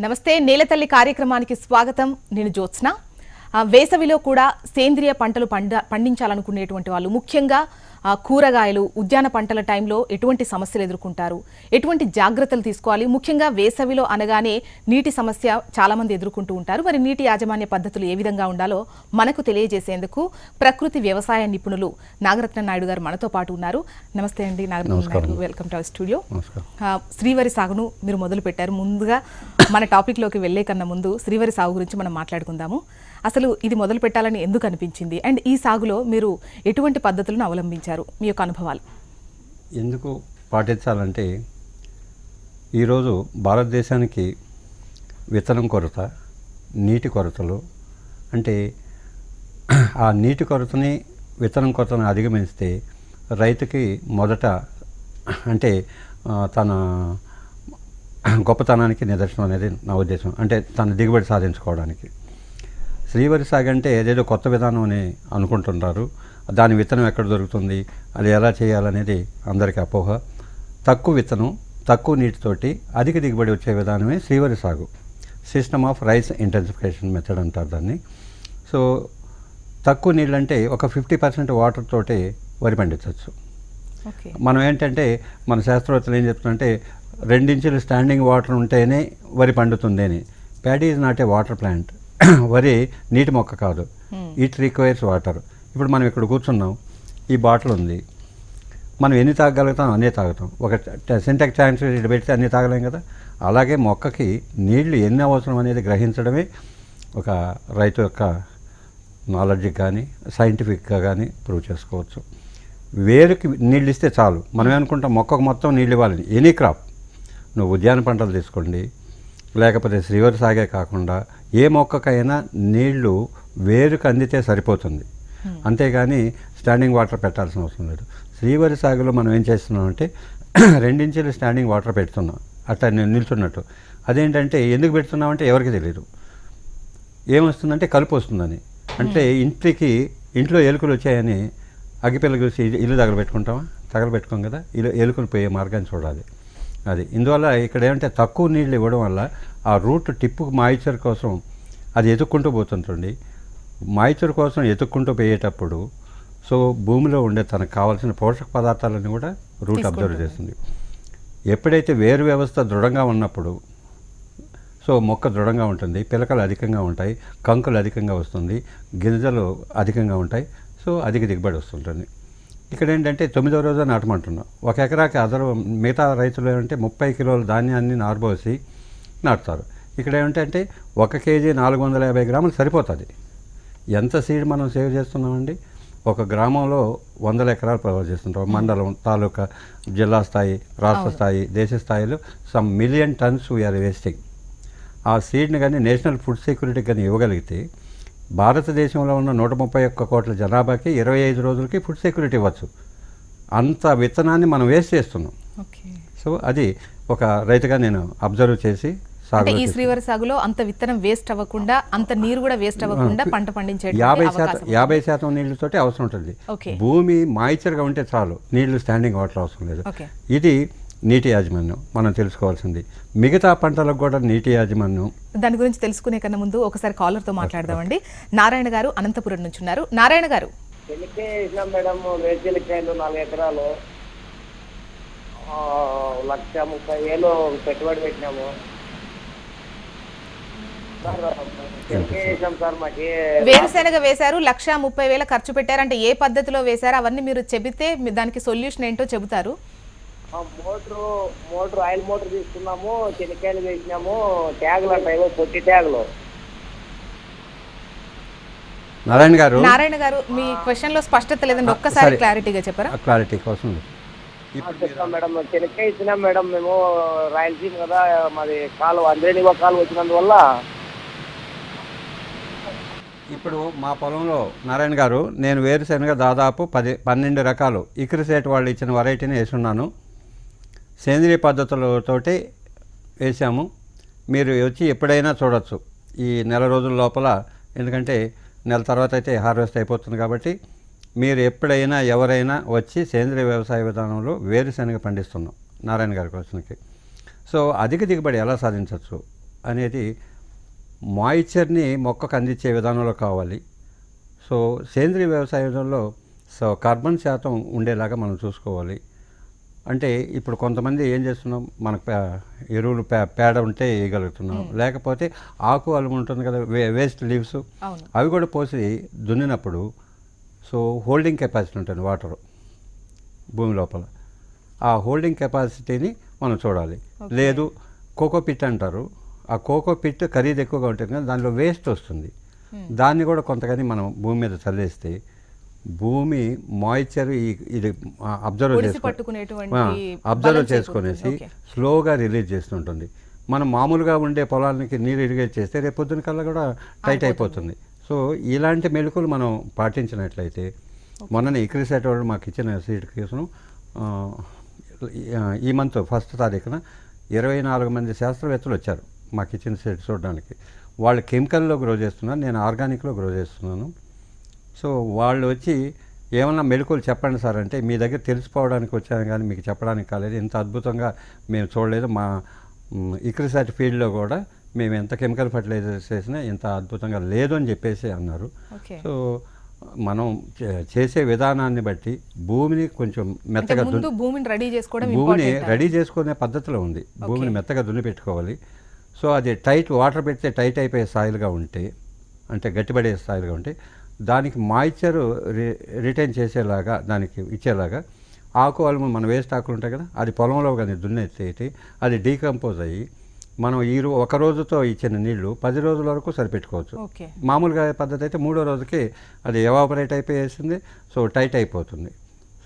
నమస్తే నేలతల్లి కార్యక్రమానికి స్వాగతం. నేను జ్యోత్స్న. వేసవిలో కూడా సేంద్రియ పంటలు పండ పండించాలనుకునేటువంటి వాళ్ళు. ముఖ్యంగా కూరగాయలు ఉద్యాన పంటల టైంలో ఎటువంటి సమస్యలు ఎదుర్కొంటారు? ఎటువంటి జాగ్రత్తలు తీసుకోవాలి? ముఖ్యంగా వేసవిలో అనగానే నీటి సమస్య చాలా మంది ఎదుర్కొంటూ ఉంటారు. మరి నీటి యాజమాన్య పద్ధతులు ఏ విధంగా ఉండాలో మనకు తెలియజేసేందుకు ప్రకృతి వ్యవసాయ నిపుణులు నాగరత్న నాయుడు గారు మనతో పాటు ఉన్నారు. నమస్తే అండి Nagaratna Naidu welcome to our studio. శ్రీవరి సాగును మీరు మొదలు పెట్టారు ముందుగా మన టాపిక్లోకి వెళ్ళే కన్నా ముందు శ్రీవరి సాగు గురించి మనం మాట్లాడుకుందాము. అసలు ఇది మొదలు పెట్టాలని ఎందుకు అనిపించింది? అండ్ ఈ సాగులో మీరు ఎటువంటి పద్ధతులను అవలంబించారు? మీ యొక్క అనుభవాలు. ఎందుకు పాటించాలంటే ఈరోజు భారతదేశానికి విత్తనం కొరత నీటి కొరతలు అంటే ఆ నీటి కొరతని విత్తనం కొరతను అధిగమిస్తే రైతుకి మొదట అంటే తన గొప్పతనానికి నిదర్శనం అనేది నా ఉద్దేశం. అంటే తన దిగుబడి సాధించుకోవడానికి. శ్రీవరి సాగు అంటే ఏదేదో కొత్త విధానం అని అనుకుంటుంటారు. దాని విత్తనం ఎక్కడ దొరుకుతుంది? అది ఎలా చేయాలనేది అందరికీ అపోహ. తక్కువ విత్తనం తక్కువ నీటితోటి అధిక దిగుబడి వచ్చే విధానమే శ్రీవరి సాగు. System of rice intensification method అంటారు దాన్ని. సో తక్కువ నీళ్ళంటే ఒక ఫిఫ్టీ పర్సెంట్ వాటర్ తోటి వరి పండించవచ్చు. మనం ఏంటంటే మన శాస్త్రవేత్తలు ఏం చెప్తున్నారంటే రెండించులు స్టాండింగ్ వాటర్ ఉంటేనే వరి పండుతుంది అని paddy is not a water plant వరి నీటి మొక్క కాదు. ఇట్ రిక్వైర్స్ వాటర్ ఇప్పుడు మనం ఇక్కడ కూర్చున్నాం. ఈ బాటిల్ ఉంది. మనం ఎన్ని తాగలుగుతాం అన్నీ తాగుతాం. ఒక సింటెక్ ట్యాంక్స్ ఇటు పెడితే అన్నీ తాగలేం కదా? అలాగే మొక్కకి నీళ్ళు ఎన్ని అవసరం అనేది గ్రహించడమే ఒక రైతు యొక్క నాలెడ్జ్కి కానీ సైంటిఫిక్గా కానీ ప్రూవ్ చేసుకోవచ్చు. వేరుకి నీళ్ళు ఇస్తే చాలు. మనం అనుకుంటాం మొక్కకు మొత్తం నీళ్ళు ఇవ్వాలని ఎనీ క్రాప్ నువ్వు ఉద్యాన పంటలు తీసుకోండి. లేకపోతే శ్రీవరి సాగే కాకుండా ఏ మొక్కకైనా నీళ్ళు వేరుకు అందితే సరిపోతుంది. అంతేగాని స్టాండింగ్ వాటర్ పెట్టాల్సిన అవసరం లేదు. శ్రీవరి సాగులో మనం ఏం చేస్తున్నామంటే రెండించెలు స్టాండింగ్ వాటర్ పెడుతున్నాం. అట్లా నేను నిల్చున్నట్టు. అదేంటంటే ఎందుకు పెడుతున్నామంటే ఎవరికి తెలియదు ఏమొస్తుందంటే కలుపు వస్తుందని. అంటే ఇంటికి ఇంట్లో ఎలుకలు వచ్చాయని అగ్గిపిల్ల చూసి ఇల్లు- ఇల్లు తగలబెట్టుకుంటామా? తగలబెట్టుకోం కదా? ఇల్లు ఎలుకలు పోయే మార్గాన్ని చూడాలి. అది. ఇందువల్ల ఇక్కడ ఏమంటే తక్కువ నీళ్ళు ఇవ్వడం వల్ల ఆ రూట్ టిప్పు మాయిచర్ కోసం అది ఎదుక్కుంటూ పోతుంటుంది మాయిచర్ కోసం ఎతుక్కుంటూ పోయేటప్పుడు సో భూమిలో ఉండే తనకు కావాల్సిన పోషక పదార్థాలను కూడా రూట్ అబ్జర్వ్ చేస్తుంది. ఎప్పుడైతే వేరు వ్యవస్థ దృఢంగా ఉన్నప్పుడు సో మొక్క దృఢంగా ఉంటుంది పిలకలు అధికంగా ఉంటాయి కంకులు అధికంగా వస్తుంది గింజలు అధికంగా ఉంటాయి సో అధిక దిగుబడి వస్తుంటుంది. ఇక్కడ ఏంటంటే తొమ్మిదో రోజు నాటమంటున్నాం. ఒక ఎకరాకి అదరు మిగతా రైతులు ఏమంటే ముప్పై కిలోల ధాన్యాన్ని నారబోసి నాటుతారు. ఇక్కడ ఏమిటంటే ఒక కేజీ నాలుగు వందల యాభై గ్రాములు సరిపోతుంది. ఎంత సీడ్ మనం సేవ్ చేస్తున్నామండి? ఒక గ్రామంలో వందల ఎకరాలు ప్రొవైడ్ చేస్తుంటాం. మండలం తాలూకా జిల్లా స్థాయి రాష్ట్ర స్థాయి దేశ స్థాయిలో some million tons we are wasting. ఆ సీడ్ని కానీ నేషనల్ ఫుడ్ సెక్యూరిటీ కానీ ఇవ్వగలిగితే భారతదేశంలో ఉన్న నూట ముప్పై ఒక్క కోట్ల జనాభాకి ఇరవై ఐదు రోజులకి ఫుడ్ సెక్యూరిటీ ఇవ్వచ్చు. అంత విత్తనాన్ని మనం వేస్ట్ చేస్తున్నాం. సో అది ఒక రైతుగా నేను అబ్జర్వ్ చేసి అంటే సాగు ఈ శ్రీవరి సాగులో అంత విత్తనం వేస్ట్ అవ్వకుండా అంత నీరు కూడా వేస్ట్ అవ్వకుండా పంట పండించే యాభై శాతం యాభై శాతం నీళ్ళతోటి అవసరం ఉంటుంది. భూమి మాయిచర్గా ఉంటే చాలు నీళ్ళు స్టాండింగ్ వాటర్ అవసరం లేదు. ఇది నీటి యాజమాన్యం మనం తెలుసుకోవాల్సింది. మిగతా పంటలకు కూడా నీటి యాజమాన్యం. దాని గురించి తెలుసుకునే కన్నా ముందు ఒకసారి కాలర్తో మాట్లాడదామండి. నారాయణ గారు అనంతపురం నుంచి ఉన్నారు. నారాయణ గారు. మేడం? నాలుగు ఎకరాలు. ఆ, లక్ష ముప్పై వేలు పెట్టుబడి పెట్టినాము. వేరుశెనగ వేశారు లక్ష ముప్పై వేల ఖర్చు పెట్టారు. అంటే ఏ పద్ధతిలో వేశారు? అవన్నీ మీరు చెబితే మీ- దానికి సొల్యూషన్ ఏంటో చెబుతారు. మోటారు మోటార్ ఆయిల్ మోటార్ తీసుకున్నాము చెనిక్కాయలు వేసినాము ట్యాగులు అంటాయి పొట్టి ట్యాగులు. నారాయణ గారు? నారాయణ గారు మీ క్వశ్చన్లో స్పష్టత లేదండి. ఒక్కసారి సరే. క్లారిటీగా చెప్పరా? క్లారిటీ కోసం. చెప్తాం మేడం. చెనిక్కాయ ఇచ్చినాం మేడం. మేము రాయలసీమ కదా మాది కాలు అందరినీ ఒక కాలు వచ్చినందువల్ల. ఇప్పుడు మా పొలంలో నారాయణ గారు నేను వేరుశనగ దాదాపు పది పన్నెండు రకాలు ఇక్రిసేట్ వాళ్ళు ఇచ్చిన వెరైటీని వేసున్నాను. సేంద్రియ పద్ధతులతోటి వేసాము మీరు వచ్చి ఎప్పుడైనా చూడొచ్చు. ఈ నెల రోజుల లోపల ఎందుకంటే నెల తర్వాత అయితే హార్వెస్ట్ అయిపోతుంది కాబట్టి మీరు ఎప్పుడైనా ఎవరైనా వచ్చి సేంద్రియ వ్యవసాయ విధానంలో వేరుశనగ పండిస్తున్నాం నారాయణ గారి క్వశ్చన్కి సో అధిక దిగుబడి ఎలా సాధించవచ్చు అనేది మాయిశ్చర్ని మొక్కకు అందించే విధానంలో కావాలి. సో సేంద్రియ వ్యవసాయంలో సో కార్బన్ శాతం ఉండేలాగా మనం చూసుకోవాలి. అంటే ఇప్పుడు కొంతమంది ఏం చేస్తున్నాం? మనకు ఎరువులు పే పేడ ఉంటే వేయగలుగుతున్నాం. లేకపోతే ఆకు అలుము ఉంటుంది కదా వే వేస్ట్ లీవ్స్. అవి కూడా పోసి దున్నినప్పుడు సో హోల్డింగ్ కెపాసిటీ ఉంటుంది వాటర్ భూమి లోపల. ఆ హోల్డింగ్ కెపాసిటీని మనం చూడాలి. లేదు కోకో పిట్ అంటారు. ఆ కోకో పిట్ ఖరీదు ఎక్కువగా ఉంటుంది కానీ దానిలో వేస్ట్ వస్తుంది. దాన్ని కూడా కొంతగాని మనం భూమి మీద చల్లేస్తే భూమి మాయిశ్చర్ ఇది అబ్జర్వ్ చేసుకొని అబ్జర్వ్ చేసుకునేసి. స్లోగా రిలీజ్ చేస్తుంటుంది. మనం మామూలుగా ఉండే పొలానికి నీరు ఇరిగేట్ చేస్తే రేపు పొద్దున కల్లా కూడా టైట్ అయిపోతుంది. సో ఇలాంటి మెలకులు మనం పాటించినట్లయితే మొన్ననే ఇక్రిసెట్ వాళ్ళు మాకు ఇచ్చిన సీడ్ కేసును ఈ మంత్ ఫస్ట్ తారీఖున ఇరవై నాలుగు మంది శాస్త్రవేత్తలు వచ్చారు మాకు ఇచ్చిన సీడ్ చూడడానికి. వాళ్ళు కెమికల్లో గ్రో చేస్తున్నారు నేను ఆర్గానిక్లో గ్రో చేస్తున్నాను. సో వాళ్ళు వచ్చి ఏమన్నా మెలకువలు చెప్పండి సార్ అంటే మీ దగ్గర తెలిసిపోవడానికి వచ్చాను కానీ మీకు చెప్పడానికి కాలేదు. ఇంత అద్భుతంగా మేము చూడలేదు. మా ఇక్రిసాట్ ఫీల్డ్లో కూడా మేము ఎంత కెమికల్ ఫర్టిలైజర్స్ చేసినా ఇంత అద్భుతంగా లేదు అని చెప్పేసి అన్నారు. సో మనం చేసే విధానాన్ని బట్టి భూమిని కొంచెం మెత్తగా భూమిని రెడీ చేసుకోవడం భూమిని రెడీ చేసుకునే పద్ధతిలో ఉంది. భూమిని మెత్తగా దున్ని పెట్టుకోవాలి సో అది టైట్ వాటర్ పెడితే టైట్ అయిపోయే స్థాయిలుగా ఉంటే అంటే గట్టిపడే స్థాయిలుగా ఉంటే దానికి మాయిశ్చర్ రిటైన్ చేసేలాగా దానికి ఇచ్చేలాగా ఆకు మన వేస్ట్ ఆకులు ఉంటాయి కదా అది పొలంలో కానీ దున్నెత్తేటి అది డీకంపోజ్ అయ్యి మనం ఈ రో ఒక రోజుతో ఇచ్చిన నీళ్ళు పది రోజుల వరకు సరిపెట్టుకోవచ్చు. మామూలుగా పద్ధతి అయితే మూడో రోజుకి అది ఎవాపరేట్ అయిపోయేసింది సో టైట్ అయిపోతుంది.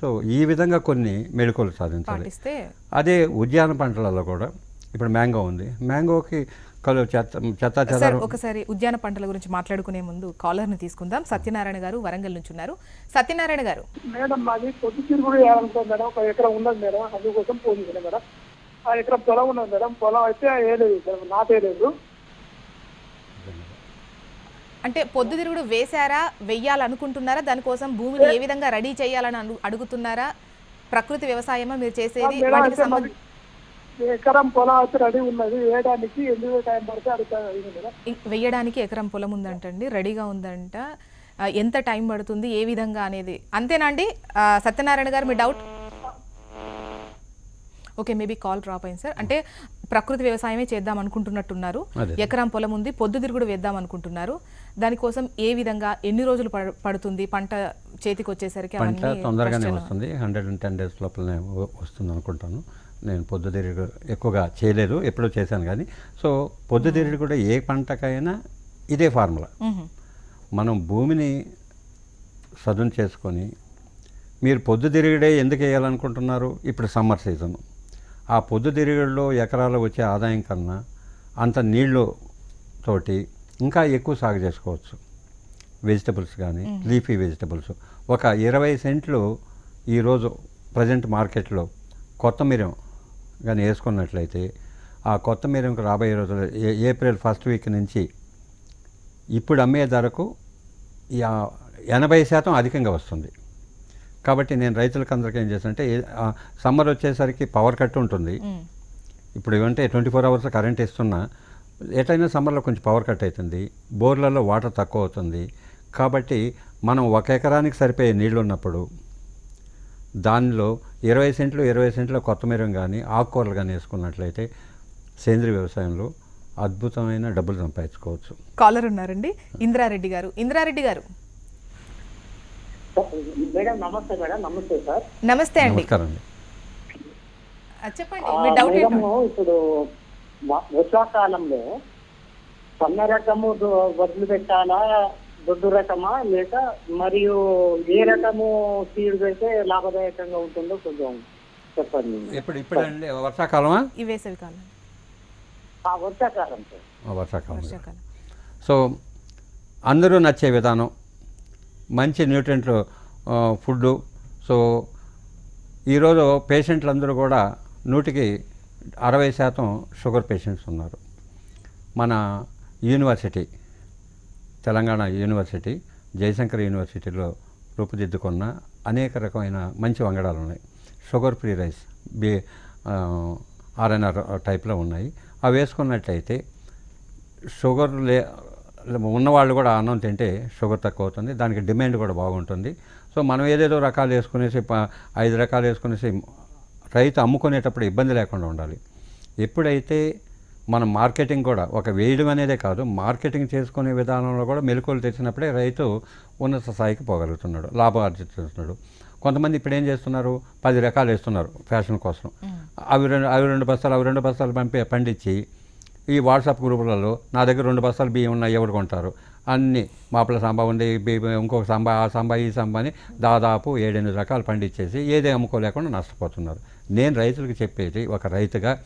సో ఈ విధంగా కొన్ని మెళుకువలు సాధించాలి. అదే ఉద్యాన పంటలలో కూడా ఇప్పుడు మ్యాంగో ఉంది. మ్యాంగోకి కలు చెత్త సార్ ఒకసారి ఉద్యాన పంటల గురించి మాట్లాడుకునే ముందు కాలర్ని తీసుకుందాం. సత్యనారాయణ గారు వరంగల్ నుంచి ఉన్నారు. సత్యనారాయణ గారు. మేడం మాది పొద్దుతిరుగుడు వేయాలనుకో మేడం ఒక ఎకరం ఉన్నది మేడం. అందుకోసం ఫోన్ చేశాను మేడం. ఆ ఎకరం పొలం ఉన్నది మేడం. పొలం అయితే వేయలేదు నాటేయలేదు అంటే పొద్దుతిరుగుడు వేశారా వెయ్యాలనుకుంటున్నారా? దానికోసం భూమిని ఏ విధంగా రెడీ చేయాలని అడుగుతున్నారా? ప్రకృతి వ్యవసాయమా మీరు చేసేది? వాటికి అయితే సంబంధ మాది ఎకరం పొలం అయితే రెడీ ఉన్నది వేయడానికి ఎందుకు టైం పడితే ఇ- వెయ్యడానికి ఎకరం పొలం ఉందంటండి రెడీగా ఉందంట. ఎంత టైం పడుతుంది ఏ విధంగా అనేది. అంతేనా అండి? సత్యనారాయణ గారు మీ doubt? Okay maybe call drop అయింది సార్. అంటే ప్రకృతి వ్యవసాయమే చేద్దాం అనుకుంటున్నట్టున్నారు. అదే. ఎకరం పొలం ఉంది పొద్దుతిరుగుడు వేద్దాం అనుకుంటున్నారు. దానికోసం ఏ విధంగా ఎన్ని రోజులు పడ- పడుతుంది పంట చేతికి వచ్చేసరికి పంట తొందరగానే. వస్తుంది హండ్రెడ్ అండ్ టెన్ డేస్ లోపలనే వస్తుంది అనుకుంటాను నేను పొద్దుతిరిగి ఎక్కువగా చేయలేదు ఎప్పుడూ చేశాను కానీ. సో పొద్దుతిరిగి కూడా ఏ పంటకైనా ఇదే ఫార్ములా. మనం భూమిని సదును చేసుకొని మీరు పొద్దుతిరుగుడే ఎందుకు వేయాలనుకుంటున్నారు? ఇప్పుడు సమ్మర్ సీజన్. ఆ పొద్దుతిరుగుడులో ఎకరాలు వచ్చే ఆదాయం కన్నా అంత నీళ్ళు తోటి ఇంకా ఎక్కువ సాగు చేసుకోవచ్చు. వెజిటబుల్స్ కానీ లీఫీ వెజిటబుల్స్. ఒక ఇరవై సెంట్లు ఈరోజు ప్రజెంట్ మార్కెట్లో కొత్తిమీర కానీ వేసుకున్నట్లయితే ఆ కొత్తిమీరకు రాబోయే రోజులు ఏ- ఏప్రిల్ ఫస్ట్ వీక్ నుంచి ఇప్పుడు అమ్మే ధరకు ఎనభై శాతం అధికంగా వస్తుంది. కాబట్టి నేను రైతులకు అందరికీ ఏం చేస్తానంటే సమ్మర్ వచ్చేసరికి పవర్ కట్ ఉంటుంది. ఇప్పుడు ఏమంటే ట్వంటీ ఫోర్ అవర్స్ కరెంట్ ఇస్తున్నా ఎటైనా సమ్మర్లో కొంచెం పవర్ కట్ అవుతుంది బోర్లలో వాటర్ తక్కువ అవుతుంది. కాబట్టి మనం ఒక ఎకరానికి సరిపోయే నీళ్ళు ఉన్నప్పుడు దానిలో ఇరవై సెంట్లు ఇరవై సెంట్ల కొత్తిమీర కానీ ఆకుకూరలు కానీ వేసుకున్నట్లయితే సేంద్రీయ వ్యవసాయంలో అద్భుతమైన డబ్బులు సంపాదించుకోవచ్చు. కాలర్ ఉన్నారండి. ఇంద్రారెడ్డి గారు. ఇంద్రారెడ్డి గారు. మేడం నమస్తే మేడం. నమస్తే సార్. నమస్తే అండి. చెప్పండి మీ డౌట్ ఇప్పుడు వర్షాకాలంలో సన్న రకము వడ్లు పెట్టాలా దొడ్డు రకమా లేక మరియు ఏ రకము సీడ్ పెడితే లాభదాయకంగా ఉంటుందో కొంచెం చెప్పండి. ఇప్పుడు ఇప్పుడండి వర్షాకాలమా? ఈ వేసవి కాలం ఆ వర్షాకాలం సార్. వర్షాకాలం. వర్షాకాలం. సో అందరూ నచ్చే విధానం మంచి న్యూట్రియంట్లు ఫుడ్ సో ఈరోజు పేషెంట్లు అందరూ కూడా నూటికి అరవై శాతం షుగర్ పేషెంట్స్ ఉన్నారు. మన యూనివర్సిటీ. తెలంగాణ యూనివర్సిటీ జయశంకర్ యూనివర్సిటీలో రూపుదిద్దుకున్న అనేక రకమైన మంచి వంగడాలు ఉన్నాయి. Sugar free rice B RNR టైప్లో ఉన్నాయి. అవి వేసుకున్నట్లయితే షుగర్ లే ఉన్నవాళ్ళు కూడా అన్నం తింటే షుగర్ తక్కువ అవుతుంది దానికి డిమాండ్ కూడా బాగుంటుంది. సో మనం ఏదేదో రకాలు వేసుకునేసి ఐదు రకాలు వేసుకునేసి రైతు అమ్ముకునేటప్పుడు ఇబ్బంది లేకుండా ఉండాలి. ఎప్పుడైతే మనం మార్కెటింగ్ కూడా ఒక వేయడం అనేదే కాదు మార్కెటింగ్ చేసుకునే విధానంలో కూడా మెలకువలు తెచ్చినప్పుడే రైతు ఉన్నత స్థాయికి పోగలుగుతున్నాడు లాభం ఆర్జిస్తున్నాడు కొంతమంది ఇప్పుడు ఏం చేస్తున్నారు? పది రకాలు వేస్తున్నారు ఫ్యాషన్ కోసం. అవి రెండు అవి రెండు బస్తాలు అవి రెండు బస్తాలు పంపి పండించి ఈ వాట్సాప్ గ్రూపులలో నా దగ్గర రెండు బస్తాలు బియ్యం ఉన్నాయి ఎవరు కొంటారు? అన్ని మాపల సాంబా ఉంది ఇంకొక సాంబా ఆ సాంబా ఈ సాంబా అని దాదాపు ఏడెనిమిది రకాలు పండించేసి ఏదే అమ్ముకోలేకుండా నష్టపోతున్నారు. నేను రైతులకు చెప్పేది ఒక రైతుగా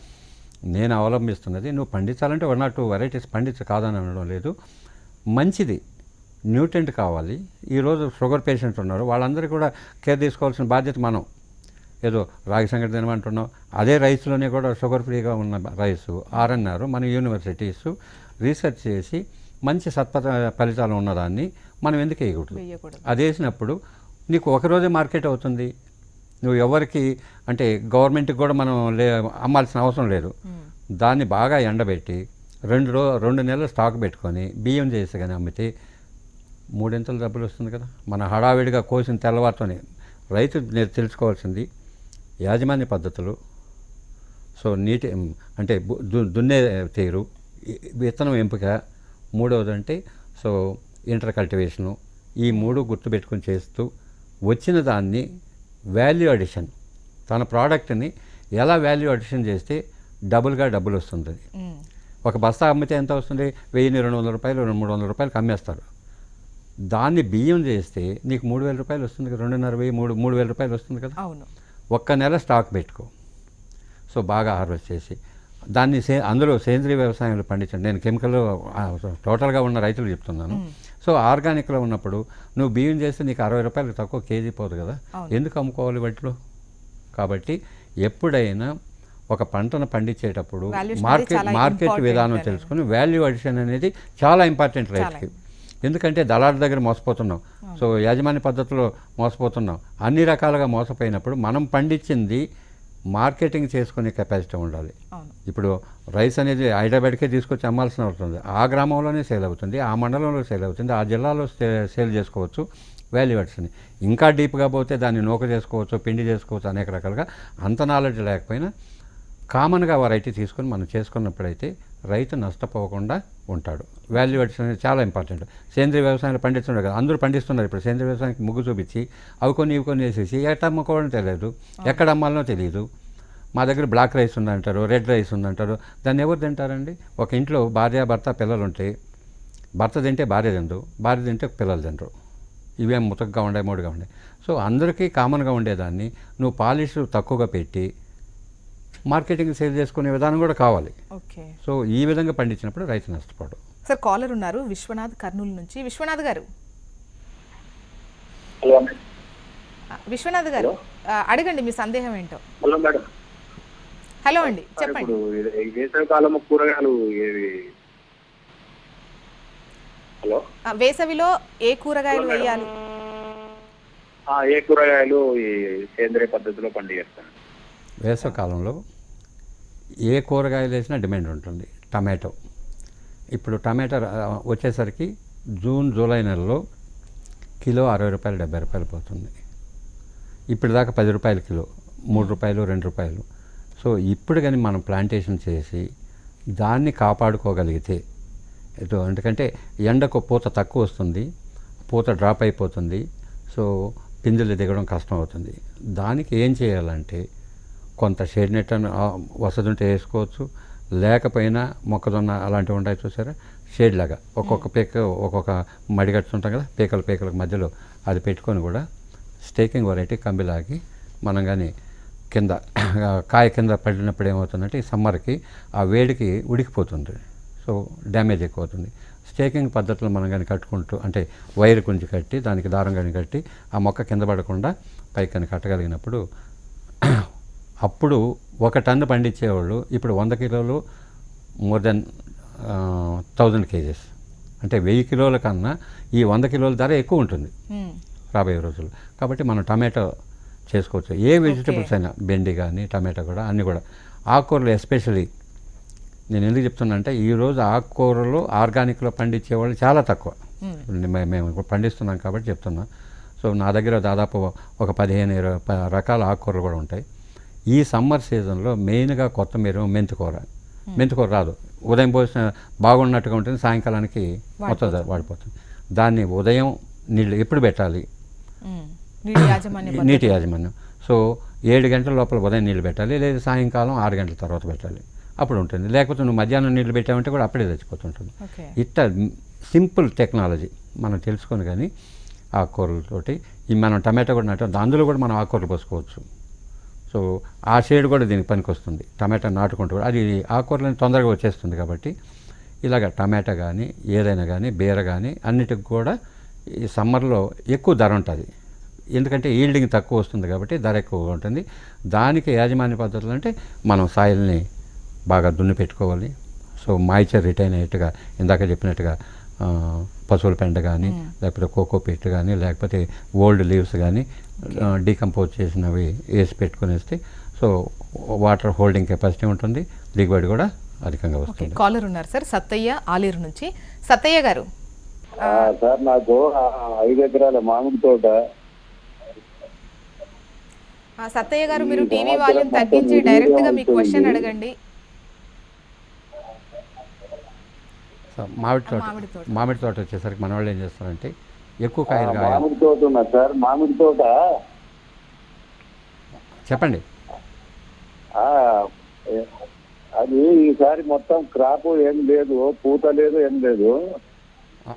నేను అవలంబిస్తున్నది నువ్వు పండించాలంటే వన్ ఆర్ టూ వెరైటీస్ పండించ కాదని అనడం లేదు. మంచిది. న్యూట్రెంట్ కావాలి. ఈరోజు షుగర్ పేషెంట్స్ ఉన్నారు. వాళ్ళందరికీ కూడా కేర్ తీసుకోవాల్సిన బాధ్యత మనం. ఏదో రాగి సంగటి తినమంటున్నాం. అదే రైస్లోనే కూడా షుగర్ ఫ్రీగా ఉన్న రైస్ ఆర్ఎన్ఆర్ మన యూనివర్సిటీస్ రీసెర్చ్ చేసి మంచి సత్పథ ఫలితాలు ఉన్నదాన్ని మనం ఎందుకు వేయకూడదు? అది వేసినప్పుడు నీకు ఒకరోజే మార్కెట్ అవుతుంది. నువ్వు ఎవరికి అంటే గవర్నమెంట్కి కూడా మనం లే అమ్మాల్సిన అవసరం లేదు. దాన్ని బాగా ఎండబెట్టి రెండు రో రెండు నెలలు స్టాక్ పెట్టుకొని బియ్యం చేసి కానీ అమ్మితే మూడింతలు డబ్బులు వస్తుంది కదా. మన హడావిడిగా కోసిన తెల్లవారుతోనే రైతు నేను తెలుసుకోవాల్సింది యాజమాన్య పద్ధతులు. సో నీటి అంటే దున్నే తీరు విత్తనం ఎంపిక. మూడవది అంటే సో ఇంటర్ కల్టివేషను. ఈ మూడు గుర్తుపెట్టుకొని చేస్తూ వచ్చిన దాన్ని వాల్యూ అడిషన్ తన ప్రోడక్ట్ని ఎలా వాల్యూ అడిషన్ చేస్తే డబుల్గా డబ్బులు వస్తుంది. ఒక బస్తా అమ్మితే ఎంత వస్తుంది? వెయ్యి రెండు వందల రూపాయలు రెండు మూడు వందల రూపాయలకి అమ్మేస్తారు. దాన్ని బియ్యం చేస్తే నీకు మూడు వేల రూపాయలు వస్తుంది కదా రెండున్నర వెయ్యి మూడు మూడు వేల రూపాయలు వస్తుంది కదా. అవును. ఒక్క నెల స్టాక్ పెట్టుకో. సో బాగా హార్వెస్ట్ చేసి దాన్ని సే అందులో సేంద్రీయ వ్యవసాయంలో పండించండి. నేను కెమికల్ టోటల్గా ఉన్న రైతులు చెప్తున్నాను. సో ఆర్గానిక్లో ఉన్నప్పుడు నువ్వు బియ్యం చేస్తే నీకు అరవై రూపాయలు తక్కువ కేజీ పోదు కదా. ఎందుకు అమ్ముకోవాలి వాటిలో కాబట్టి ఎప్పుడైనా ఒక పంటను పండించేటప్పుడు మార్కెట్ మార్కెట్ విధానం. తెలుసుకుని వాల్యూ అడిషన్ అనేది చాలా ఇంపార్టెంట్ రైతుకి. ఎందుకంటే దళారుల దగ్గర మోసపోతున్నాం. సో యాజమాన్య పద్ధతిలో మోసపోతున్నాం. అన్ని రకాలుగా మోసపోయినప్పుడు మనం పండించింది మార్కెటింగ్ చేసుకునే కెపాసిటీ ఉండాలి. ఇప్పుడు రైస్ అనేది హైదరాబాద్కే తీసుకొచ్చి అమ్మాల్సిన అవసరం ఉంది. ఆ గ్రామంలోనే సేల్ అవుతుంది ఆ మండలంలో సేల్ అవుతుంది ఆ జిల్లాలో సేల్ చేసుకోవచ్చు వాల్యూ ఇంకా డీప్గా పోతే దాన్ని నూక చేసుకోవచ్చు పిండి చేసుకోవచ్చు అనేక రకాలుగా అంత నాలెడ్జ్ లేకపోయినా కామన్గా వెరైటీ తీసుకొని మనం చేసుకున్నప్పుడైతే రైతు నష్టపోకుండా ఉంటాడు. వాల్యూ అడిషన్ అనేది చాలా ఇంపార్టెంట్ సేంద్రీయ వ్యవసాయంలో పండిస్తున్నారు కదా అందరూ పండిస్తున్నారు ఇప్పుడు. సేంద్రీయ వ్యవసాయానికి ముగ్గు చూపించి అవి కొన్ని ఇవి కొన్ని వేసేసి ఎక్కడ అమ్ముకోవడం తెలియదు. ఎక్కడ అమ్మాలనో తెలియదు. మా దగ్గర బ్లాక్ రైస్ ఉందంటారు రెడ్ రైస్ ఉందంటారు. దాన్ని ఎవరు తింటారండి? ఒక ఇంట్లో భార్య భర్త పిల్లలు ఉంటే భర్త తింటే భార్య తిండు భార్య తింటే పిల్లలు తింటారు ఇవేం ముతకగా ఉండే మూడుగా ఉండే. సో అందరికీ కామన్గా ఉండేదాన్ని. నువ్వు పాలిష్ తక్కువగా పెట్టి మార్కెటింగ్ సేల్ చేసుకునే విధానం కూడా కావాలి. ఓకే. సో ఈ విధంగా పండించినప్పుడు రైతు నష్టపోడు. సార్ కాలర్ ఉన్నారు. విశ్వనాథ్ కర్నూలు నుంచి. విశ్వనాథ్ గారు. విశ్వనాథ్ గారు అడగండి మీ సందేహం ఏంటో. Hello madam. హలో అండి చెప్పండి. కూరగాయలు ఏవి? హలో. ఆ, వేసవిలో ఏ కూరగాయలు వేయాలి? ఆ, ఏ కూరగాయలు ఈ సేంద్రియ పద్ధతిలో పండిస్తాను వేసవకాలంలో ఏ కూరగాయలు వేసినా డిమాండ్ ఉంటుంది. టమాటో. ఇప్పుడు టమాటా వచ్చేసరికి జూన్ జూలై నెలలో కిలో అరవై రూపాయలు డెబ్బై రూపాయలు పోతుంది. ఇప్పుడు దాకా పది రూపాయలు కిలో మూడు రూపాయలు రెండు రూపాయలు. సో ఇప్పుడు కానీ మనం ప్లాంటేషన్ చేసి దాన్ని కాపాడుకోగలిగితే ఇటు ఎందుకంటే ఎండకు పూత తక్కువ వస్తుంది పూత డ్రాప్ అయిపోతుంది సో పిందెలు దిగడం కష్టం అవుతుంది. దానికి ఏం చేయాలంటే కొంత షేడ్ నెట్ అని వసతి ఉంటే వేసుకోవచ్చు. లేకపోయినా మొక్కజొన్న అలాంటివి ఉంటాయి చూసారా? షేడ్ లాగా. ఒక్కొక్క పీక ఒక్కొక్క మడిగట్టుకుంటాం కదా పీకల పీకల మధ్యలో అది పెట్టుకొని కూడా స్టేకింగ్ వెరైటీ కంబిలాగి మనం కానీ కింద కాయ కింద పడినప్పుడు ఏమవుతుందంటే ఈ సమ్మర్కి ఆ వేడికి ఉడికిపోతుంది. సో డ్యామేజ్ ఎక్కువ అవుతుంది స్టేకింగ్ పద్ధతిలో మనం కానీ కట్టుకుంటూ అంటే వైర్ గుంజి కట్టి దానికి దారం కానీ కట్టి ఆ మొక్క కింద పడకుండా పైకి కానీ కట్టగలిగినప్పుడు అప్పుడు ఒక టన్ను పండించేవాళ్ళు ఇప్పుడు వంద కిలోలు మోర్ దెన్ థౌజండ్ కేజెస్. అంటే వెయ్యి కిలోల కన్నా ఈ వంద కిలోల ధర ఎక్కువ ఉంటుంది. రాబోయే రోజులు కాబట్టి మనం టమాటో చేసుకోవచ్చు. ఏ వెజిటబుల్స్ అయినా బెండి కానీ టమాటో కూడా అన్నీ కూడా. ఆకుకూరలు ఎస్పెషలీ నేను ఎందుకు చెప్తున్నా అంటే ఈరోజు ఆకుకూరలు ఆర్గానిక్లో పండించే వాళ్ళు చాలా తక్కువ. మేము ఇప్పుడు పండిస్తున్నాం కాబట్టి చెప్తున్నా. సో నా దగ్గర దాదాపు ఒక పదిహేను ఇరవై రకాల ఆకుకూరలు కూడా ఉంటాయి. ఈ సమ్మర్ సీజన్లో మెయిన్గా కొత్తిమీర మెంతికూర. మెంతికూర రాదు. ఉదయం పోసిన బాగున్నట్టుగా ఉంటుంది సాయంకాలానికి మొత్తం వాడిపోతుంది. దాన్ని ఉదయం నీళ్ళు ఎప్పుడు పెట్టాలి. నీటి యాజమాన్య పద్ధతి. నీటి యాజమాన్యం. సో ఏడు గంటల లోపల ఉదయం నీళ్ళు పెట్టాలి లేదా సాయంకాలం ఆరు గంటల తర్వాత పెట్టాలి. అప్పుడు ఉంటుంది. లేకపోతే నువ్వు మధ్యాహ్నం నీళ్ళు పెట్టావంటే కూడా అప్పుడే చచ్చిపోతుంటుంది ఓకే. ఇట్లా సింపుల్ టెక్నాలజీ మనం తెలుసుకొని కానీ ఆకుకూరలతోటి ఈ మనం టమాటా కూడా నాటాం అందులో కూడా మనం ఆకుకూరలు పోసుకోవచ్చు. సో ఆ షేడ్ కూడా దీనికి పనికి వస్తుంది టమాటా నాటుకుంటూ కూడా. అది ఆకుకూరలని తొందరగా వచ్చేస్తుంది కాబట్టి ఇలాగ టమాటా కానీ ఏదైనా కానీ బీర కానీ అన్నిటికి కూడా ఈ సమ్మర్లో ఎక్కువ ధర ఉంటుంది. ఎందుకంటే ఈల్డింగ్ తక్కువ వస్తుంది కాబట్టి ధర ఎక్కువగా ఉంటుంది. దానికి యాజమాన్య పద్ధతులు అంటే మనం సాయిల్ని బాగా దున్ని పెట్టుకోవాలి. సో మాయిచర్ రిటైన్ అయ్యేట్టుగా ఇందాక చెప్పినట్టుగా పశువుల పెండ కానీ లేకపోతే కోకో పిట్ కానీ లేకపోతే ఓల్డ్ లీవ్స్ కానీ డీకంపోజ్ చేసినవి వేసి పెట్టుకునేస్తే సో వాటర్ హోల్డింగ్ కెపాసిటీ ఉంటుంది దిగుబడి కూడా అధికంగా ఓకే వస్తుంది. కాలర్ ఉన్నారు సార్ సత్తయ్య ఆలేరు నుంచి. సత్తయ్య గారు. ఆ, సార్ నాకు ఐదు ఎకరాల మామిడి తోట ఆ, సత్తయ్య గారు మీరు టీవీ వాల్యూమ్ తగ్గించి డైరెక్ట్గా మీ. క్వశ్చన్ అడగండి. సో మామిడి తోట మామిడి తోట. వచ్చేసరికి మన వాళ్ళు ఏం చేస్తారంటే ఎక్కువ కాయలు మామిడి తోట ఉన్నది సార్? మామిడి తోట? చెప్పండి. అది ఈసారి మొత్తం క్రాప్ ఏం లేదు పూత లేదు ఏం లేదు.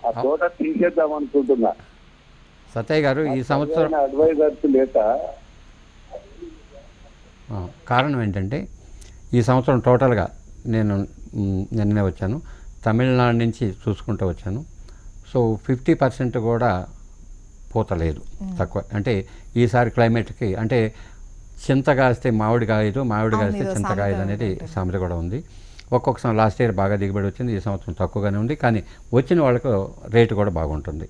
ఆ తోట తీసేద్దాం అనుకుంటున్నా. సత్తయ్య గారు ఈ సంవత్సరం అడ్వైజర్స్ లేక. ఆ, కారణం ఏంటంటే ఈ సంవత్సరం టోటల్గా నేను నిన్నే వచ్చాను. తమిళనాడు నుంచి చూసుకుంటూ వచ్చాను. సో ఫిఫ్టీ పర్సెంట్ కూడా పూత లేదు తక్కువ. అంటే ఈసారి క్లైమేట్కి అంటే చింత కాస్తే మామిడి కాయదు మామిడి కాస్తే చింత కాయదు అనేది. సామెత కూడా ఉంది. ఒక్కొక్క సంవత్సరం లాస్ట్ ఇయర్ బాగా దిగుబడి వచ్చింది ఈ సంవత్సరం తక్కువగానే ఉంది కానీ వచ్చిన వాళ్ళకు రేటు కూడా బాగుంటుంది.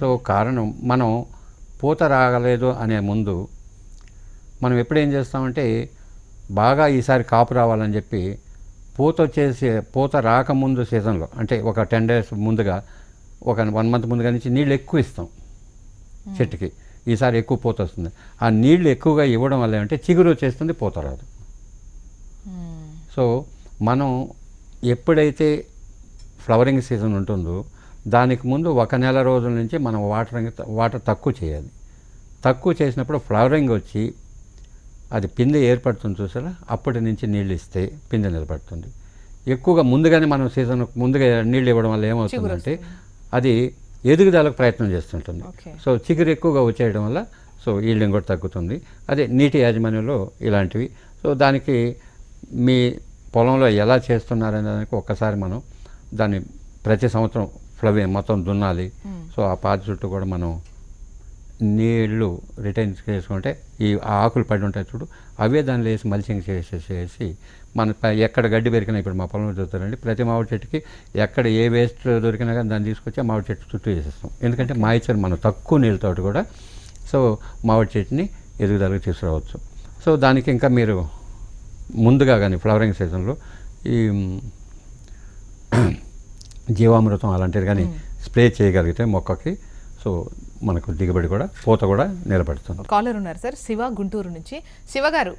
సో కారణం మనం పూత రాగలేదు అనే ముందు మనం ఎప్పుడు ఏం చేస్తామంటే బాగా ఈసారి కాపు రావాలని చెప్పి పూత వచ్చేసి పూత రాకముందు సీజన్లో అంటే ఒక టెన్ డేస్ ముందుగా ఒక వన్ మంత్ ముందుగా నుంచి నీళ్ళు ఎక్కువ ఇస్తాం చెట్టుకి. ఈసారి ఎక్కువ పూత వస్తుంది. ఆ నీళ్ళు ఎక్కువగా ఇవ్వడం వల్ల ఏమంటే చిగురు వచ్చేస్తుంది పూత రాదు. సో మనం ఎప్పుడైతే ఫ్లవరింగ్ సీజన్ ఉంటుందో దానికి ముందు ఒక నెల రోజుల నుంచి మనం వాటరింగ్ వాటర్ తక్కువ చేయాలి. తక్కువ చేసినప్పుడు ఫ్లవరింగ్ వచ్చి అది పిందె ఏర్పడుతుంది చూసారా? అప్పటి నుంచి నీళ్ళు ఇస్తే పిందె నిలబడుతుంది. ఎక్కువగా ముందుగానే మనం సీజన్ ముందుగా నీళ్ళు ఇవ్వడం వల్ల ఏమవుతుందంటే అది ఎదుగుదలకు ప్రయత్నం చేస్తుంటుంది. సో చిగురు ఎక్కువగా వచ్చేయడం వల్ల సో ఈల్డింగ్ కూడా తగ్గుతుంది. అదే నీటి యాజమాన్యంలో ఇలాంటివి. సో దానికి మీ పొలంలో ఎలా చేస్తున్నారనే దానికి ఒక్కసారి మనం దాన్ని ప్రతి సంవత్సరం ఫ్లవే మొత్తం దున్నాలి. సో ఆ పాతి చుట్టూ కూడా మనం నీళ్ళు రిటైన్ చేసుకుంటే ఈ ఆకులు పడి ఉంటాయి చూడు అవే దానిలో వేసి మల్చింగ్ చేసేసేసి మన ఎక్కడ గడ్డి పెరిగినా ఇప్పుడు మా పొలంలో చూస్తారండి ప్రతి మామిడి చెట్టుకి ఎక్కడ ఏ వేస్ట్ దొరికినా కానీ దాన్ని తీసుకొచ్చి ఆ మామిడి చెట్టు చుట్టూ వేసేస్తాం. ఎందుకంటే మాయిచర్ మనం తక్కువ నీళ్ళతోటి కూడా సో మామిడి చెట్టుని ఎదుగుదలకు తీసుకురావచ్చు. సో దానికి ఇంకా మీరు ముందుగా కానీ ఫ్లవరింగ్ సీజన్లో ఈ జీవామృతం అలాంటిది కానీ స్ప్రే చేయగలిగితే మొక్కకి సో మనకు దిగుబడి కూడా పూత కూడా నిలబడుతుంది. కాలర్ ఉన్నారు సార్. శివ గుంటూరు నుంచి. శివ గారు.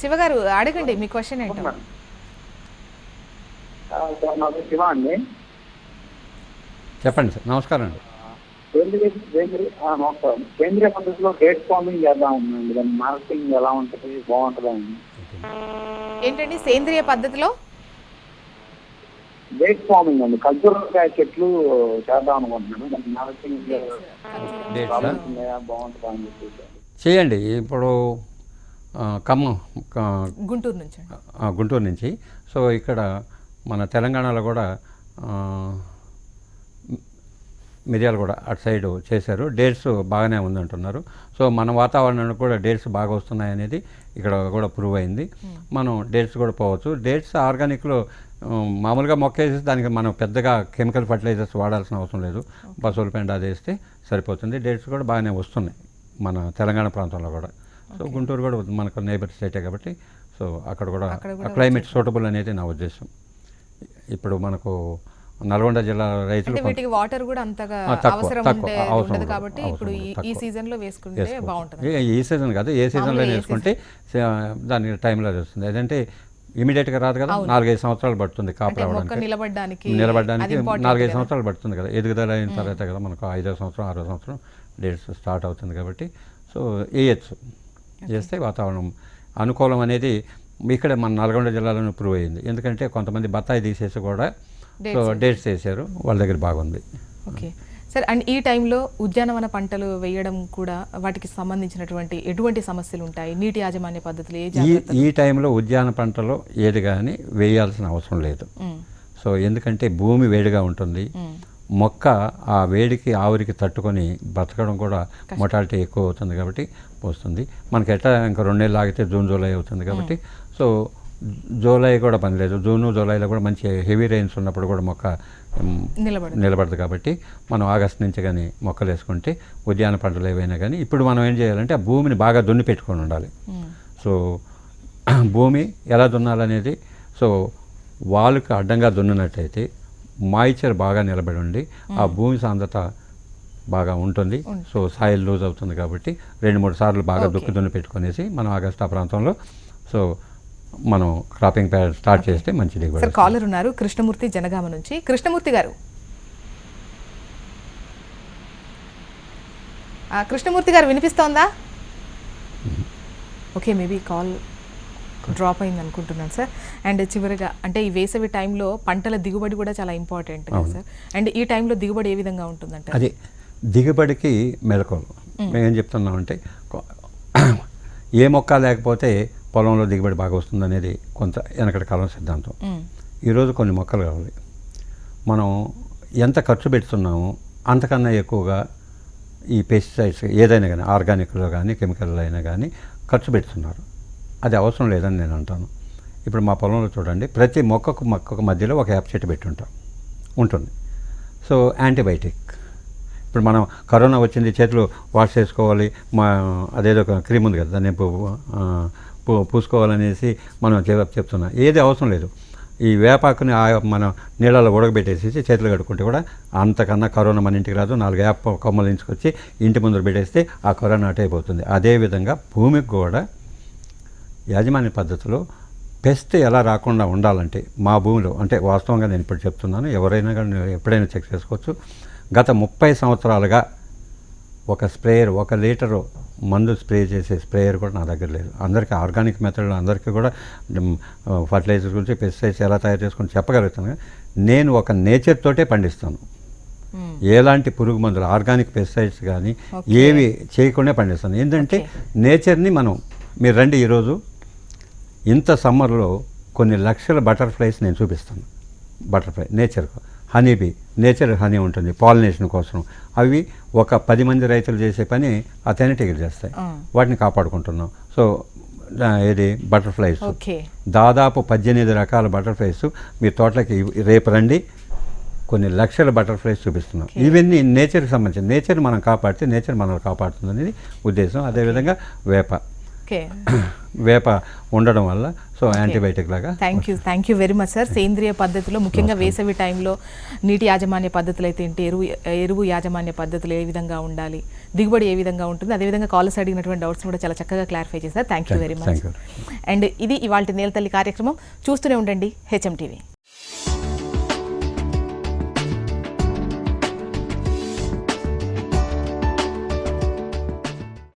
శివ గారు అడగండి మీ క్వశ్చన్ ఏంటో. శివ అండి. చెప్పండి సార్. నమస్కారం అండి. కేంద్రీయ పద్ధతిలో డేట్ ఫార్మింగ్ చేద్దాం మార్కెటింగ్ ఎలా ఉంటుంది? బాగుంటుందండి ఏంటండి సేంద్రియ పద్ధతిలో? డేట్ ఫార్మింగ్ అండి. ఖర్జూరకాయ చెట్లు చేద్దాం అనుకుంటున్నాను. బాగుంటుందా అని చెప్పేసి. చేయండి. ఇప్పుడు ఖమ్మం గుంటూరు నుంచి గుంటూరు నుంచి. సో ఇక్కడ మన తెలంగాణలో కూడా ఆ, మిరియాలు కూడా అటు సైడ్ చేశారు. డేట్స్ బాగానే ఉందంటున్నారు. సో మన వాతావరణంలో కూడా డేట్స్ బాగా వస్తున్నాయి అనేది ఇక్కడ కూడా ప్రూవ్ అయింది. మనం డేట్స్ కూడా పోవచ్చు. డేట్స్ ఆర్గానిక్లో మామూలుగా మొక్క వేసి దానికి మనం పెద్దగా కెమికల్ ఫర్టిలైజర్స్ వాడాల్సిన అవసరం లేదు. పశువుల పెండ అది వేస్తే సరిపోతుంది. డేట్స్ కూడా బాగానే వస్తున్నాయి మన తెలంగాణ ప్రాంతంలో కూడా. సో గుంటూరు కూడా మనకు నైబర్ స్టేటే కాబట్టి సో అక్కడ కూడా అక్కడ కూడా క్లైమేట్ సూటబుల్ అనేది నా ఉద్దేశం. ఇప్పుడు మనకు నల్గొండ జిల్లా రైతులు వీటికి వాటర్ కూడా అంతగా అవసరం ఉండదు కాబట్టి ఇప్పుడు ఈ-. సీజన్లో వేసుకుంటే. బాగుంటుంది. ఏ- ఈ సీజన్ కాదు ఏ సీజన్లో మామూలుగా ఏ వేసుకుంటే దానికి టైంలో వస్తుంది. అదంటే ఇమీడియట్గా రాదు కదా నాలుగైదు సంవత్సరాలు పడుతుంది కాపు రావడానికి. నిలబడడానికి నిలబడడానికి నాలుగైదు. సంవత్సరాలు పడుతుంది కదా. ఎదుగుదల అయిన తర్వాత కదా మనకు ఐదో సంవత్సరం ఆరో సంవత్సరం డేట్స్ స్టార్ట్ అవుతుంది కాబట్టి. సో వేయచ్చు. చేస్తే వాతావరణం అనుకూలం అనేది ఇక్కడ మన నల్గొండ జిల్లాలో ప్రూవ్ అయ్యింది ఎందుకంటే కొంతమంది బత్తాయి తీసేసి కూడా సో డేట్స్ వేసారు వాళ్ళ దగ్గర బాగుంది. ఓకే. సరే అండ్ ఈ టైంలో ఉద్యానవన పంటలు వేయడం కూడా వాటికి సంబంధించినటువంటి ఎటువంటి సమస్యలు ఉంటాయి? నీటి యాజమాన్య పద్ధతులు ఏ ఈ ఈ టైంలో ఉద్యాన పంటలో ఏది కానీ వేయాల్సిన అవసరం లేదు. సో ఎందుకంటే భూమి వేడిగా ఉంటుంది. మొక్క ఆ వేడికి ఆవిరికి తట్టుకొని బతకడం కూడా మొటాలిటీ ఎక్కువ అవుతుంది కాబట్టి పోస్తుంది. మనకి ఎట్లా ఇంకా రెండు నెలలు ఆగితే జూన్ జూలై అవుతుంది కాబట్టి సో జూలై కూడా పని లేదు జూను జూలైలో కూడా మంచి హెవీ రైన్స్ ఉన్నప్పుడు కూడా మొక్క నిలబడదు. కాబట్టి మనం ఆగస్ట్ నుంచి కానీ మొక్కలు వేసుకుంటే ఉద్యాన పంటలు ఏవైనా కానీ ఇప్పుడు మనం ఏం చేయాలంటే ఆ భూమిని బాగా దున్ని పెట్టుకొని ఉండాలి. సో భూమి ఎలా దున్నాలనేది సో వాళ్ళకి అడ్డంగా దున్నినట్టయితే మాయిచర్ బాగా నిలబడి ఉండి ఆ భూమి సాంద్రత బాగా ఉంటుంది. సో సాయిల్ లూజ్ అవుతుంది కాబట్టి రెండు మూడు సార్లు బాగా దుక్కి దున్ని పెట్టుకునేసి మనం ఆగస్టు ఆ ప్రాంతంలో సో మనం క్రాపింగ్ స్టార్ట్ చేస్తే మంచి దిగుబడి సార్ కాలర్ ఉన్నారు. కృష్ణమూర్తి జనగామ నుంచి. కృష్ణమూర్తి గారు. కృష్ణమూర్తి గారు వినిపిస్తోందా? ఓకే మేబీ కాల్ డ్రాప్ అయింది అనుకుంటున్నాను సార్ అండ్ చివరిగా అంటే ఈ వేసవి టైంలో పంటల దిగుబడి కూడా చాలా ఇంపార్టెంట్ సార్ అండ్ ఈ టైంలో దిగుబడి ఏ విధంగా ఉంటుందంటే అది దిగుబడికి మెలకువలు. మేము ఏం చెప్తున్నామంటే ఏ మొక్క లేకపోతే పొలంలో దిగుబడి బాగా వస్తుంది అనేది కొంత వెనకటి కాలం సిద్ధాంతం. ఈరోజు కొన్ని మొక్కలు కావాలి. మనం ఎంత ఖర్చు పెడుతున్నామో అంతకన్నా ఎక్కువగా ఈ పెస్టిసైడ్స్ ఏదైనా కానీ ఆర్గానిక్లో కానీ కెమికల్లో అయినా కానీ ఖర్చు పెడుతున్నారు. అది అవసరం లేదని నేను అంటాను. ఇప్పుడు మా పొలంలో చూడండి ప్రతి మొక్కకు మొక్కకు మధ్యలో ఒక యాప్ చెట్టు పెట్టి ఉంటాం. ఉంటుంది. So antibiotic. ఇప్పుడు మనం కరోనా వచ్చింది చేతులు వాష్ చేసుకోవాలి మా అదేదో ఒక క్రీమ్ ఉంది కదా దాన్ని పూసుకోవాలనేసి మనం చెప్ చెప్తున్నాం. ఏది అవసరం లేదు. ఈ వేపాకుని ఆ మనం నీళ్ళలో ఉడకబెట్టేసేసి చేతులు కడుక్కుంటే కూడా అంతకన్నా కరోనా మన ఇంటికి రాదు. నాలుగు వేప కొమ్మలు ఇంచుకొచ్చి ఇంటి ముందర పెట్టేస్తే ఆ కరోనా అటైపోతుంది అదేవిధంగా భూమికి కూడా యాజమాన్య పద్ధతిలో పెస్ట్ ఎలా రాకుండా ఉండాలంటే మా భూమిలో అంటే వాస్తవంగా నేను ఇప్పుడు చెప్తున్నాను ఎవరైనా కానీ ఎప్పుడైనా చెక్ చేసుకోవచ్చు. గత ముప్పై సంవత్సరాలుగా ఒక స్ప్రేయర్ ఒక లీటరు మందు స్ప్రే చేసే స్ప్రేయర్ కూడా నా దగ్గర లేదు. అందరికీ ఆర్గానిక్ మెథడ్లో అందరికీ కూడా ఫర్టిలైజర్ గురించి పెస్టిసైడ్స్ ఎలా తయారు చేసుకొని చెప్పగలుగుతాను నేను ఒక నేచర్ తోటే పండిస్తాను. ఎలాంటి పురుగు మందులు ఆర్గానిక్ పెస్టిసైడ్స్ కానీ ఏవి చేయకుండా పండిస్తాను. ఏంటంటే నేచర్ని మనం మీరు రండి ఈరోజు ఇంత సమ్మర్లో కొన్ని లక్షల బటర్ఫ్లైస్ నేను చూపిస్తాను. Butterfly nature honeybee nature honey ఉంటుంది పాలినేషన్ కోసం. అవి ఒక పది మంది రైతులు చేసే పని ఆ తేనెటీగలు చేస్తాయి. వాటిని కాపాడుకుంటున్నాం. సో ఏది? బటర్ఫ్లైస్. దాదాపు పద్దెనిమిది రకాల బటర్ఫ్లైస్ మీ తోటలకి రేపు రండి. కొన్ని లక్షల బటర్ఫ్లైస్ చూపిస్తున్నాం. ఇవన్నీ నేచర్కి సంబంధించి నేచర్ మనం కాపాడితే నేచర్ మనల్ని కాపాడుతుంది అనేది ఉద్దేశం. అదేవిధంగా వేప. వేప ఉండడం వల్ల సో యాంటీబయాటిక్ లాగా. Thank you thank you very much sir సేంద్రియ పద్ధతిలో ముఖ్యంగా వేసవి టైంలో నీటి యాజమాన్య పద్ధతులు అయితే ఏంటి? ఎరువు ఎరువు యాజమాన్య పద్ధతులు ఏ విధంగా ఉండాలి? దిగుబడి ఏ విధంగా ఉంటుంది? అదేవిధంగా కాలర్స్ అడిగినటువంటి డౌట్స్ కూడా చాలా చక్కగా క్లారిఫై చేశారు. Thank you very much. And ఇది ఇవాళ నేలతల్లి కార్యక్రమం. చూస్తూనే ఉండండి హెచ్ఎం టీవీ